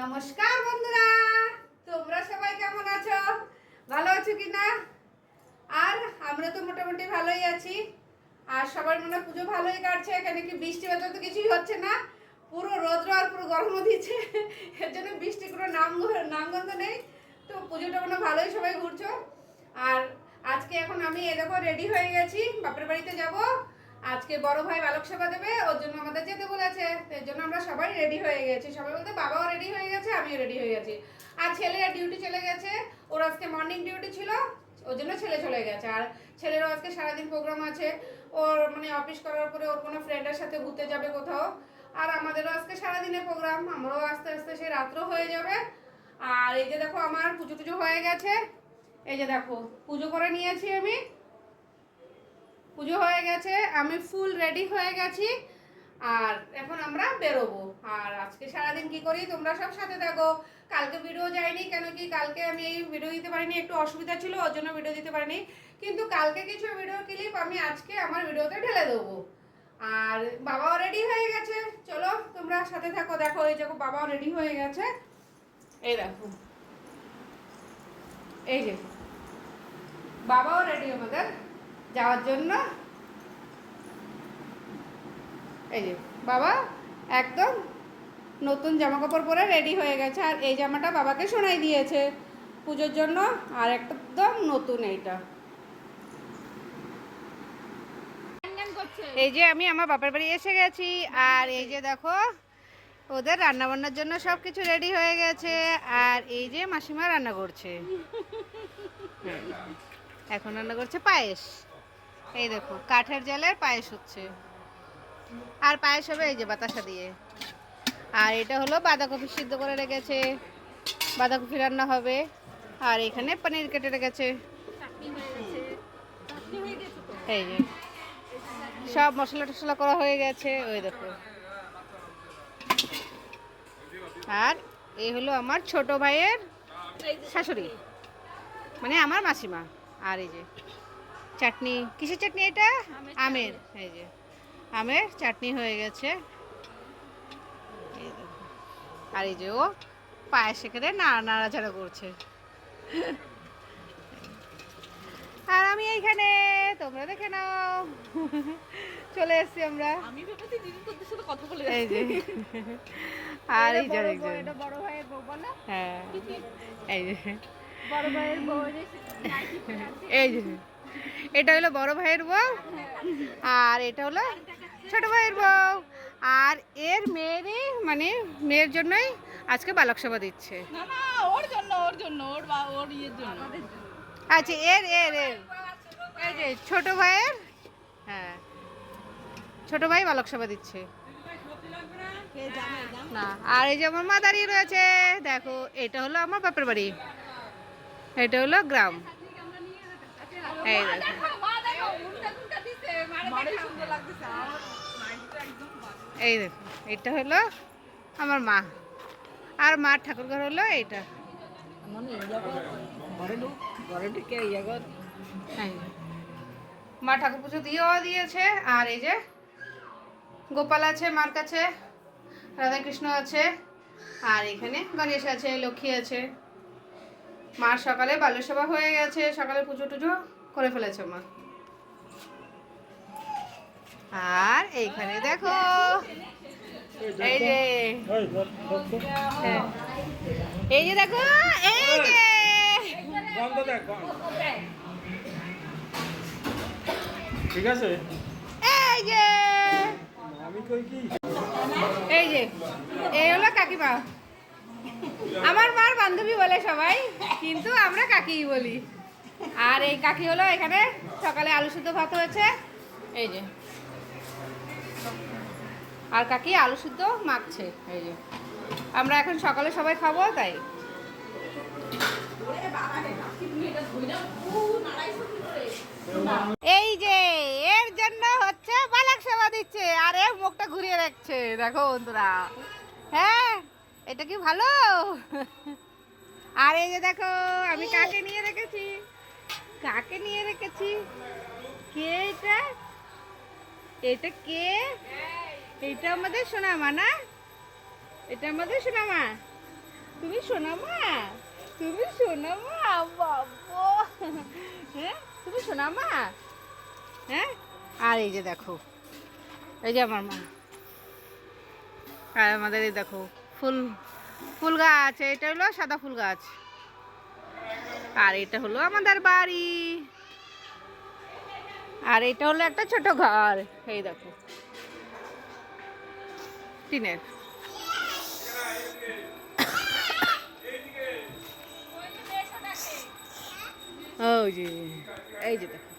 নমস্কার বন্ধুরা, তোমরা সবাই কেমন আছো? ভালো আছো কি না? আর আমরা তো মোটামুটি ভালোই আছি। আর সবার মনে পুজো ভালোই কাটছে, এখানে কি বৃষ্টি বাদল তো কিছুই হচ্ছে না। পুরো রৌদ্র আর পুরো গরমও দিচ্ছে, এর জন্য বৃষ্টি কোনো নাম নামগন্ধ নেই। তো পুজোটা মনে ভালোই সবাই ঘুরছো। আর আজকে এখন আমি এরকম রেডি হয়ে গেছি, বাপের বাড়িতে যাব। আজকে বড় ভাই বালক সেবা দেবে, ওর জন্য আমাদের যেতে বলেছে। এর জন্য আমরা সবাই রেডি হয়ে গেছি। সবাই বলতে, বাবাও রেডি হয়ে গেছে, আমিও রেডি হয়ে গেছি। আর ছেলে ডিউটি চলে গেছে। ওর আজকে মর্নিং ডিউটি ছিল, ওর জন্য ছেলে চলে গেছে। আর ছেলেরও আজকে সারাদিন প্রোগ্রাম আছে। ওর মানে অফিস করার পরে ওর কোনো ফ্রেন্ডের সাথে ঘুরতে যাবে কোথাও। আর আমাদেরও আজকে সারাদিনের প্রোগ্রাম আমরাও আস্তে আস্তে সে রাত্র হয়ে যাবে। আর এই যে দেখো, আমার পুজো টুজো হয়ে গেছে। এই যে দেখো, পুজো করে নিয়েছি আমি। পুজো হয়ে গেছে, আমি ফুল রেডি হয়ে গেছি, আর এখন আমরা বেরোবো। আর আজকে সারাদিন কি করি, তোমরা সব সাথে থাকো। কালকে ভিডিও যায়নি, কেন কি কালকে আমি এই ভিডিও দিতে পারিনি, একটু অসুবিধা ছিল, ওর জন্য ভিডিও দিতে পারিনি। কিন্তু কালকে কিছু ভিডিও ক্লিপ আমি আজকে আমার ভিডিওতে ঢেলে দেবো। আর বাবাও রেডি হয়ে গেছে। চলো, তোমরা সাথে থাকো, দেখো, এই দেখো বাবাও রেডি হয়ে গেছে। এই দেখো। এই যে। বাবাও রেডি আমাদের। যাওয়ার জন্য। এই যে, বাবা একদম নতুন জামা কাপড় পরে রেডি হয়ে গেছে। আর এই জামাটা বাবাকে শোনাই দিয়েছে পুজোর জন্য, আর একদম নতুন এইটা। এই যে আমি আমার বাপের বাড়ি এসে গেছি, আর এই যে দেখো, ওদের রান্না বান্নার জন্য সব কিছু রেডি হয়ে গেছে, আর এই যে মাসিমা রান্না করছে। এখন রান্না করছে পায়েস। এই দেখো, কাঠের জালের পায়েস হচ্ছে। আর পায়েস হবে এই যে বাতাসা দিয়ে। আর এটা হলো বাঁধাকপি সিদ্ধ করে রেখেছে। বাঁধাকপি রান্না হবে। আর এখানে পনির কেটে রেখেছে। এই যে, সব মশলা টশলা করা হয়ে গেছে। ওই দেখো। আর এই হলো আমার ছোট ভাইয়ের শাশুড়ি। মানে আমার মাসিমা। আর এই যে চাটনি কিসের চাটনি এটা? আমের এই যে। আমের চাটনি হয়ে গেছে। আর এই যে ও পায়েস এখানে নাড়া নাড়াচাড়া করছে। আর আমি এইখানে তোমরা দেখে নাও। চলে এসছি আমরা। আমি ভেবেছি দিদি তোদের সাথে কথা বলে এই যে। আর এই যে এটা বড় ভাইয়ের বউ বলো। হ্যাঁ। এই যে। বড় ভাইয়ের বউ এই যে। এটা হলো বড় ভাইয়ের বউ আর এটা হলো ছোট ভাইয়ের বউ। আর এর মেয়েরই মানে মেয়ের জন্যই আজকে বালক সভা দিচ্ছে। না না ওর জন্য ওর জন্য ওর বা ওর ইয়ের জন্য। আচ্ছা এর এর এর। এই যে ছোট ভাইয়ের হ্যাঁ ছোট ভাই বালক সেবা দিচ্ছে। না আর এই যে আমার মা দাঁড়িয়ে রয়েছে দেখো এটা হলো আমার বাপের বাড়ি। এটা হলো গ্রাম। এই দেখো। এই দেখো এটা হলো আমার মা। আর মার ঠাকুর ঘর হলো এইটা। মা ঠাকুর পুজো দিয়েও দিয়েছে আর এই যে গোপাল আছে মার কাছে রাধাকৃষ্ণ আছে আর এখানে গণেশ আছে লক্ষ্মী আছে। মার সকালে বাল্যসভা হয়ে গেছে সকালে পুজো টুজো। করে ফেলেছে মা। আর এইখানে দেখো এই যে হ্যাঁ। এই যে দেখো এই যে। বন্ধ দেখ ঠিক আছে? এই যে। আমি কই কি? এই যে এই হলো কাকিমা। আমার মার বান্ধবী বলে সবাই কিন্তু আমরা কাকিই বলি। আর এই কাকি হলো এখানে। সকালে আলু সিদ্ধ ভাত হয়েছে। এই যে। আর কাকি আলু সিদ্ধ মাখছে। এই যে। আমরা এখন সকালে সবাই খাব, তাই। এই যে, এর জন্য হচ্ছে বালক সেবা দিচ্ছে আর এর মুখটা ঘুরিয়ে রাখছে। দেখো বন্ধুরা। হ্যাঁ এটা কি ভালো? আর এই যে দেখো, আমি কাকে নিয়ে রেখেছি? কাকে নিয়ে রেখেছি? কে এটা? এটা কে? এটা আমাদের সোনামা, না? এটা আমাদের সোনামা। তুমি শোনা মা তুমি শোনা মা বাবা হ্যাঁ? তুমি শোনা মা হ্যাঁ? আর এই যে দেখো, এই যে আমার মা। আর আমাদের এই দেখো, ফুল ফুল গাছ, এটা হলো সাদা ফুল গাছ। আর এটা হলো আমাদের বাড়ি। আর এটা হলো একটা ছোট ঘর। এই দেখো। টিনের। ওই যে, এই যে দেখো।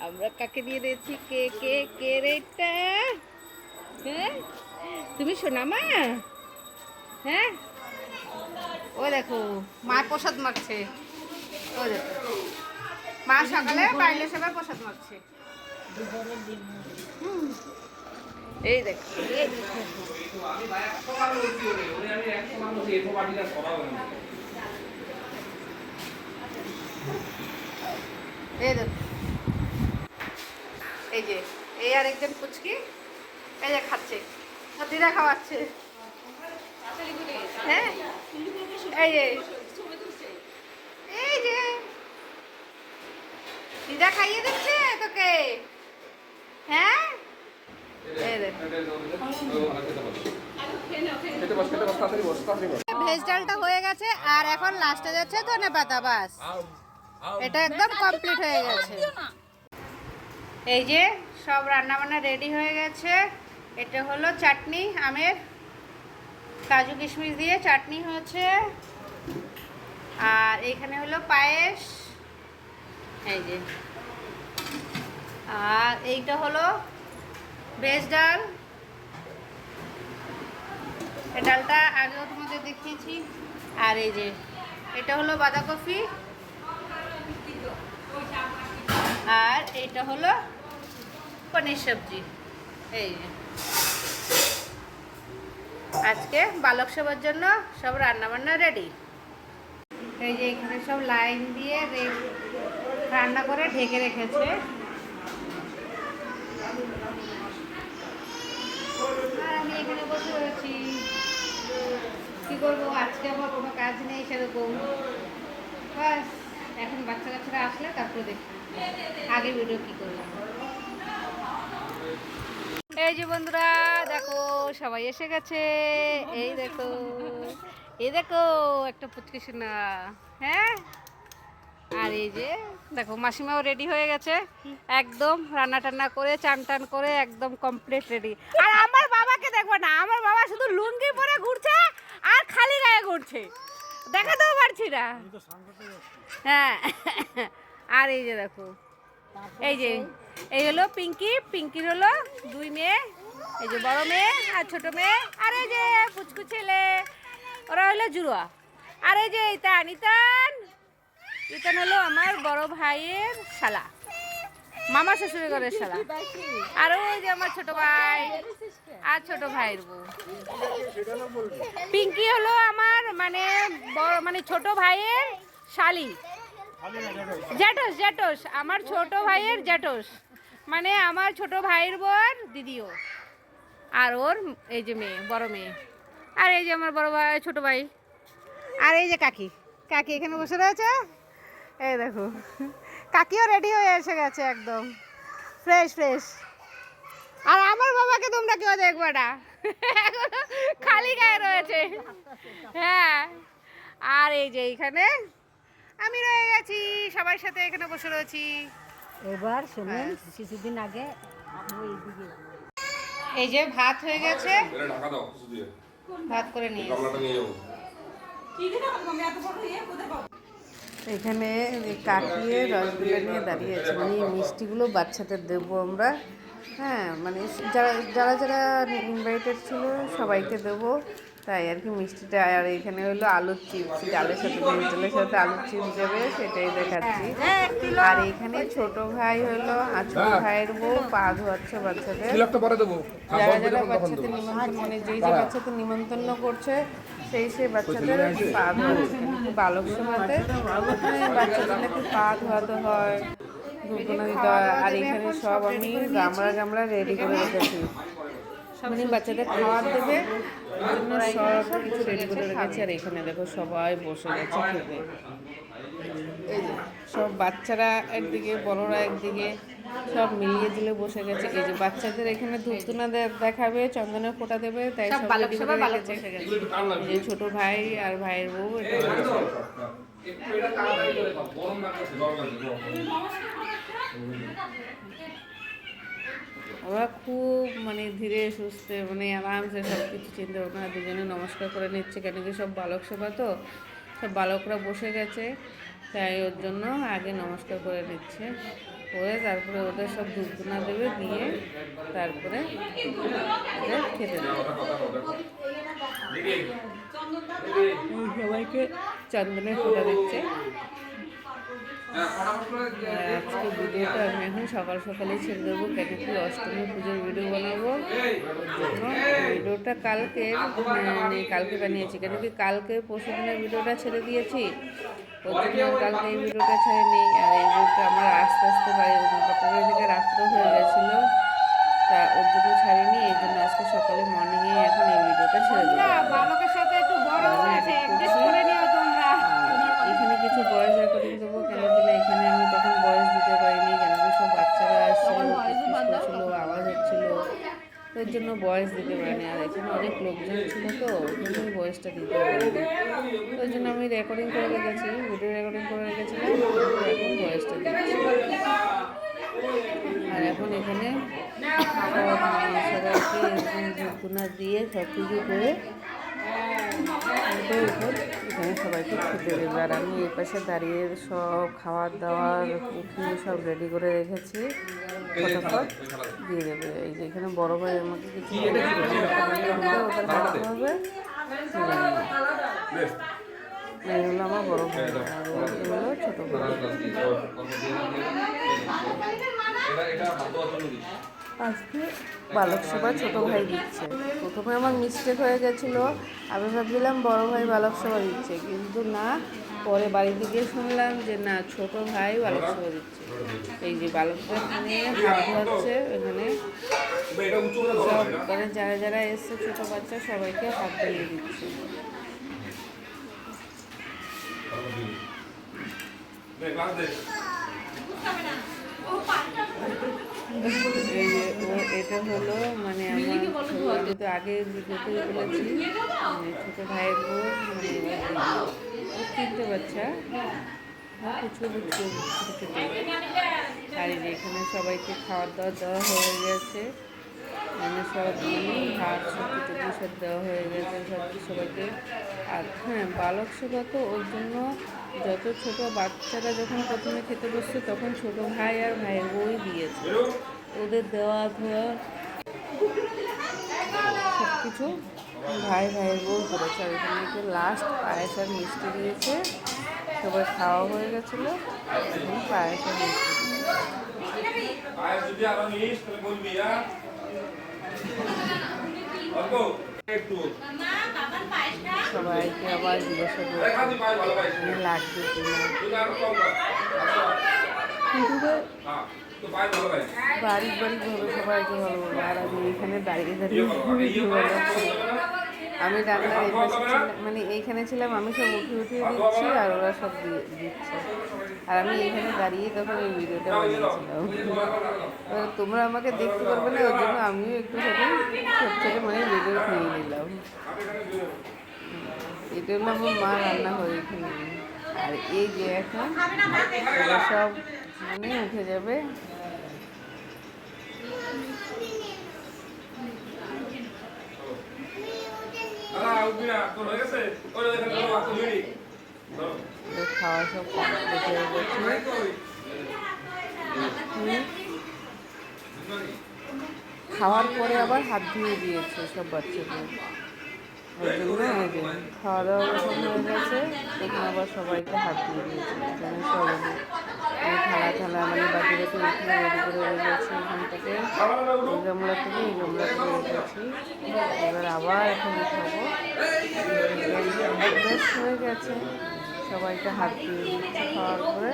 আমরা কাকে দিয়ে দিয়েছি? কে কে কে রে এটা? হ্যাঁ? তুমি শোনা মা? হ্যাঁ? ও দেখো মা প্রসাদ দেখো মা সকালে বাইলে সবাই প্রসাদ হুম। এই দেখো। এই দেখো। এই যে, এই আর একজন পুচকি, এই যে খাচ্ছে। দিদা খাওয়াচ্ছে। হ্যাঁ? এই দিদা খাইয়ে দিচ্ছে তোকে? হ্যাঁ? ভেজ ডালটা হয়ে গেছে আর এখন লাস্টে যাচ্ছে ধনে পাতা বাস। এটা একদম কমপ্লিট হয়ে গেছে। এই যে সব রান্না বান্না রেডি হয়ে গেছে। এটা হলো চাটনি, আমের কাজু কিশমিশ দিয়ে চাটনি হয়েছে আর এখানে হলো পায়েস। এই যে। আর এইটা হলো ভেজ ডাল। এই ডালটা আগেও তোমাদের দেখিয়েছি। আর এই যে, এটা হলো বাঁধাকপি। আর এইটা হলো পনির সবজি। এই যে। আজকে বালক সবার জন্য সব রান্না বান্না রেডি। এই যে এখানে সব লাইন দিয়ে রে- রান্না করে ঢেকে রেখেছে। আর আমি এখানে বসে রয়েছি। কি করব? আজকে আমার কোনো কাজ নেই সেরকম। বাস, এখন বাচ্চা কাচ্চারা আসলে তারপরে দেখি আগে ভিডিও কি করলাম। এই যে বন্ধুরা, দেখো, সবাই এসে গেছে। এই দেখো এই দেখো, একটা পুচকি সোনা। হ্যাঁ? আর এই যে দেখো, মাসিমাও রেডি হয়ে গেছে। একদম রান্না টান্না করে, চান টান করে একদম কমপ্লিট রেডি আর আমার বাবাকে দেখব না, আমার বাবা শুধু লুঙ্গি পরে ঘুরছে আর খালি গায়ে ঘুরছে। দেখাতেও পারছি না। হ্যাঁ আর এই যে দেখো, এই যে, এই হলো পিঙ্কি, পিঙ্কির হলো দুই মেয়ে, এই যে বড় মেয়ে আর ছোট মেয়ে, আর এই যে পুচকু ছেলে, ওরা হলো জুড়ুয়া। আর এই যে ইতান ইতান ইতান হলো আমার বড় ভাইয়ের শালা। মামা শ্বশুরের ঘরের শালা। আর ওই যে আমার ছোট ভাই আর ছোট ভাইয়ের বউ। পিঙ্কি হলো আমার মানে বড় মানে ছোট ভাইয়ের শালি। জ্যাঠস জ্যাঠস, আমার ছোট ভাইয়ের জ্যাঠস। মানে আমার ছোট ভাইয়ের বোন দিদিও। আর ওর এই যে মেয়ে, বড় মেয়ে। আর এই যে আমার বড় ভাই, ছোট ভাই। আর এই যে কাকি। কাকি এখানে বসে রয়েছে? এই দেখো। কাকিও রেডি হয়ে এসে গেছে একদম। ফ্রেশ ফ্রেশ আর আমার বাবাকে তোমরা কেউ দেখবে না। খালি গায়ে রয়েছে। হ্যাঁ। আর এই যে এইখানে আমি রয়ে গেছি। সবার সাথে এখানে বসে রয়েছি। এবার শুনুন কিছুদিন আগে এই যে ভাত হয়ে গেছে। ভাত করে নিয়ে এসেছি। গামলাটা নিয়ে যাব এখানে কাটিয়ে রসগোল্লা নিয়ে দাঁড়িয়ে আছে মানে এই মিষ্টিগুলো বাচ্চাদের দেবো আমরা। হ্যাঁ মানে যারা যারা যারা ইনভাইটেড ছিল সবাইকে দেবো। তাই আর কি মিষ্টিটা আর এখানে হলো আলুর চিপস ডালের সাথে ভেজ ডালের সাথে আলুর চিপস দেবে সেটাই দেখাচ্ছি। আর এখানে ছোট ভাই হলো আর ছোট ভাইয়ের বউ পা ধোয়াচ্ছে বাচ্চাদের। যারা যারা বাচ্চাদের নিমন্ত্রণ মানে যেই যে বাচ্চাদের নিমন্ত্রণ করছে সেই সেই বাচ্চাদের পা বালক মানে বাচ্চাদের নাকি পা ধোয়াতে হয় ধূপনা দিতে হয়। আর এখানে সব আমি গামলা গামলা রেডি করে রেখেছি। মানে বাচ্চাদের খাবার দেবে সব কিছু রেডি করে রেখেছি। আর এখানে দেখো সবাই বসে গেছে খেতে। সব বাচ্চারা একদিকে, বড়রা একদিকে। সব মিলিয়ে দিলে বসে গেছে এই যে বাচ্চাদের এখানে ধূপধুনা দেখাবে চন্দনের ফোঁটা দেবে তাই সব বসে গেছে। এই যে ছোট ভাই আর ভাইয়ের বউ এটা ওরা খুব মানে ধীরে সুস্থে মানে আরামসে সব কিছু চিন্তা ভাবনা দুজনে নমস্কার করে নিচ্ছে কেন কি সব বালক সভা তো? সব বালকরা বসে গেছে তাই ওর জন্য আগে নমস্কার করে নিচ্ছে। করে তারপরে ওদের সব ধূপধুনা দেবে দিয়ে তারপরে ওদের খেতে দেবে। সবাইকে চন্দনের ফোটা দিচ্ছে। আজকে ভিডিওটা আমি এখন সকাল সকালে ছেড়ে দেবো, কেন কি অষ্টমী পুজোর ভিডিও বানাবো। ভিডিওটা কালকে মানে কালকে বানিয়েছি, কেন কি কালকে পরশু দিনের ভিডিওটা ছেড়ে দিয়েছি। জন্য কালকে এই ভিডিওটা ছেড়ে নিই আর এই ভিডিওটা আমার আস্তে আস্তে বাড়ি কটার থেকে রাত্র হয়ে গেছিল। তা ওর জন্য ছাড়িনি এই জন্য আজকে সকালে মর্নিংয়ে এখন এই ভিডিওটা ছেড়ে দেবো। সাথে একটু বড় হয়েছে এখানে কিছু বয়স দেবো জন্য বয়স দিতে পারিনি, আর এখানে অনেক লোকজন ছিল তো ওই বয়সটা দিতে পারিনি। ওই জন্য আমি রেকর্ডিং করে রেখেছি ভিডিও রেকর্ডিং করে রেখেছিলাম এখন বয়সটা দিচ্ছি। আর এখন এখানে সব সবাইকে দিয়ে সব কিছু করে উপর এখানে সবাইকে খেতে দেবে। আর আমি এই পাশে দাঁড়িয়ে সব খাওয়ার দাওয়ার উঠিয়ে সব রেডি করে রেখেছি। ফটাফট দিয়ে দেবে। এই যে এখানে বড় ভাই আমাকে কিছু ওদের হবে। এই হলো আমার বড় ভাই। আর হলো ছোট ভাই। বালক সভা ছোটো ভাই দিচ্ছে প্রথমে আমার মিস্টেক হয়ে গেছিল আমি ভাবছিলাম বড় ভাই বালক সভা দিচ্ছে কিন্তু না পরে বাড়িতে গিয়ে শুনলাম যে না ছোট ভাই বালক সভা দিচ্ছে এই যে বালকদের নিয়ে হাত ধোয়াচ্ছে এখানে সব। মানে যারা যারা এসছে ছোটো বাচ্চা সবাইকে হাত ধরিয়ে দিচ্ছে নে, গ্লাস দে। এই ও এটা হলো মানে আমার আমি তো আগে ভিডিওতে বলেছি মানে ছোট ভাইয়ের বউ মানে তিনটে বাচ্চা ছোটো ছোটো আর এখানে সবাইকে খাওয়ার দাওয়া দেওয়া হয়ে গেছে। মানে সব মানে ভাত সবজি টবজি সব দেওয়া হয়ে গেছে সব সবাইকে। আর হ্যাঁ বালক সেবা তো ওর জন্য যত ছোট বাচ্চারা যখন প্রথমে খেতে বসছে, তখন ছোট ভাই আর ভাইয়ের বউই দিয়েছে। ওদের দেওয়া ধোয়া সব কিছু ভাই ভাইয়ের বউ করেছে। আর এখানে লাস্ট পায়েস আর মিষ্টি দিয়েছে। সবাই খাওয়া হয়ে গেছিল। এখন পায়েস আর মিষ্টি দিয়েছে। সবাইকে আবার জিজ্ঞাসা করছে লাগবে কিনা কর। আচ্ছা। কিন্তু হ্যাঁ। বাড়ি বাড়ি ভাবে সবাইকে ভালো বলব আর আমি এখানে দাঁড়িয়ে দাঁড়িয়ে আমি রান্নার মানে এইখানে ছিলাম, আমি সব উঠিয়ে উঠিয়ে দিচ্ছি আর ওরা সব দিয়ে দিচ্ছে। আর আমি এখানে দাঁড়িয়ে তখন এই ভিডিওটা বানিয়েছিলাম। তোমরা আমাকে দেখতে পারবে না, ওর জন্য আমিও একটুখানি ছোট ছোট মানে ভিডিও নিয়ে নিলাম। এটা হলো আমার মা রান্না করে এখানে। আর এই যে এখন সব মানে উঠে যাবে দাদা, উঠবি না, তোর হয়ে গেছে? ওই যে এখানে ধরো, হাত ধুয়ে নি। ধরো। ওদের খাওয়া। খাওয়ার পরে আবার হাত ধুয়ে দিয়েছে সব বাচ্চাদের খাওয়া দাওয়া হয়ে গেছে, তখন আবার সবাইকে হাত ধুয়ে দিয়েছে থালা থালা মানে বাটি বাটি উঠে রেডি করে রেখেছি এখান থেকে। এই গামলা থেকে এই গামলা থেকে রেখেছি এবার আবার এখন উঠাবো। বেশ হয়ে গেছে। সবাইকে হাত দিয়ে দিচ্ছে খাওয়ার পরে।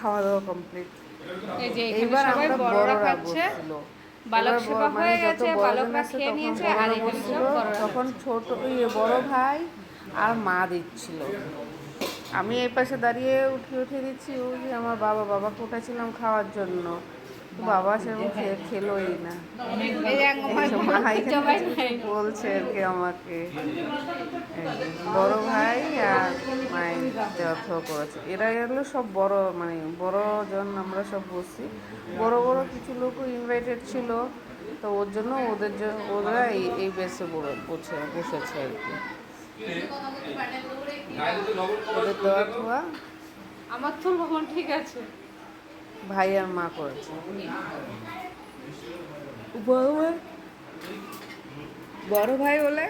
খাওয়া দাওয়া কমপ্লিট। এই এইবার আমরা বড়রা হয়ে মানে যত বালকরা খেয়ে নিয়েছে তখন ছোট ইয়ে বড় ভাই আর মা দিচ্ছিল। আমি এই পাশে দাঁড়িয়ে উঠিয়ে উঠিয়ে দিচ্ছি ওই যে আমার বাবা বাবাকে উঠেছিলাম খাওয়ার জন্য? বাবা সেরকম খেয়ে খেলোই না। বলছে আর কি আমাকে। বড় ভাই আর মায়ের যথ করেছে। এরা হলো সব বড় মানে বড় জন আমরা সব বসছি। বড় বড় কিছু লোকও ইনভাইটেড ছিল। তো ওর জন্য ওদের জন্য ওরা এই বেসে বসে বসেছে আর কি। আমার তো ভ্রমণ ঠিক আছে। ভাই আর মা করেছে। বড় ভাই? বড় ভাই বলে?